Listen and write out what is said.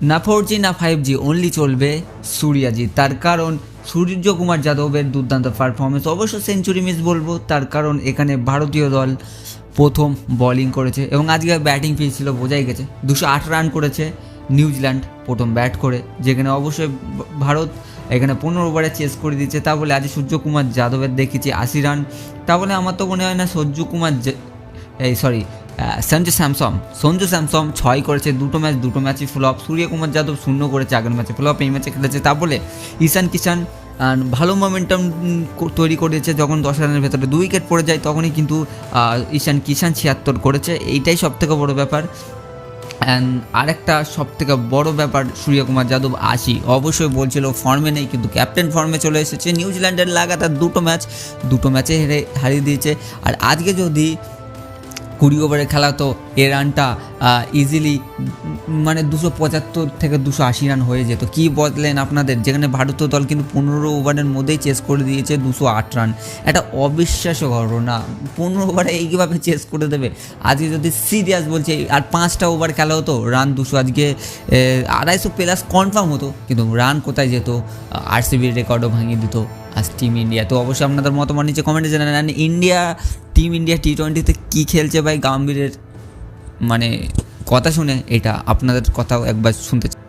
না four G না five G only চলবে সূর্যাজি। তার কারণ সূর্যকুমার যাদবের দুর্দান্ত পারফরমেন্স অবশ্য সেঞ্চুরি মিস বলব, তার কারণ এখানে ভারতীয় দল প্রথম বোলিং করেছে এবং আজকে ব্যাটিং ফিল ছিল, বোঝাই গেছে। দুশো আট রান করেছে নিউজিল্যান্ড প্রথম ব্যাট করে, যেখানে অবশ্যই ভারত এখানে পনেরো ওভারে চেস করে দিচ্ছে। তা বলে আজ সূর্যকুমার যাদবের দেখেছি আশি রান তা বলে আমার তো মনে হয় না সূর্যকুমার এই সরি সঞ্জু স্যামসং। সঞ্জু স্যামসং ছয় করেছে, দুটো ম্যাচ, দুটো ম্যাচই ফ্লপ সূর্যকুমার যাদব শূন্য করেছে আগের ম্যাচে ফ্লপ এই ম্যাচে খেলেছে। তা বলে ঈশান কিষান ভালো মোমেন্টাম তৈরি করেছে যখন দশ রানের ভেতরে দুই উইকেট পড়ে যায়, তখনই কিন্তু ঈশান কিষান ছিয়াত্তর করেছে। এইটাই সব থেকে বড় ব্যাপার। অ্যান্ড আরেকটা সব থেকে বড় ব্যাপার, সূর্যকুমার যাদব আশি। অবশ্যই বলছিল ফর্মে নেই, কিন্তু ক্যাপ্টেন ফর্মে চলে এসেছে। নিউজিল্যান্ডের লাগাতার দুটো ম্যাচ, দুটো ম্যাচে হেরে, হারিয়ে দিয়েছে। আর আজকে যদি কুড়ি ওভারে খেলা, তো এ রানটা ইজিলি মানে দুশো পঁচাত্তর থেকে দুশো আশি রান হয়ে যেত। কী বদলেন আপনাদের? যেখানে ভারতীয় দল কিন্তু পনেরো ওভারের মধ্যেই চেস করে দিয়েছে দুশো আট রান। একটা অবিশ্বাস্য ঘটনা। পনেরো ওভারে এইভাবে চেস করে দেবে? আজকে যদি সিরিয়াস বলছে, আর পাঁচটা ওভার খেলা হতো, রান দুশো। আজকে আড়াইশো প্লাস কনফার্ম হতো, কিন্তু রান কোথায় যেত? আরসিবির রেকর্ডও ভাঙিয়ে দিত। আজ টিম ইন্ডিয়া তো অবশ্যই আপনাদের মতামত নিচে কমেন্টে জানান ইন্ডিয়া টিম ইন্ডিয়া টি টোয়েন্টিতে কী খেলছে ভাই? গাম্ভীরের মানে কথা শুনে এটা আপনাদের কথাও একবার শুনতে চাই।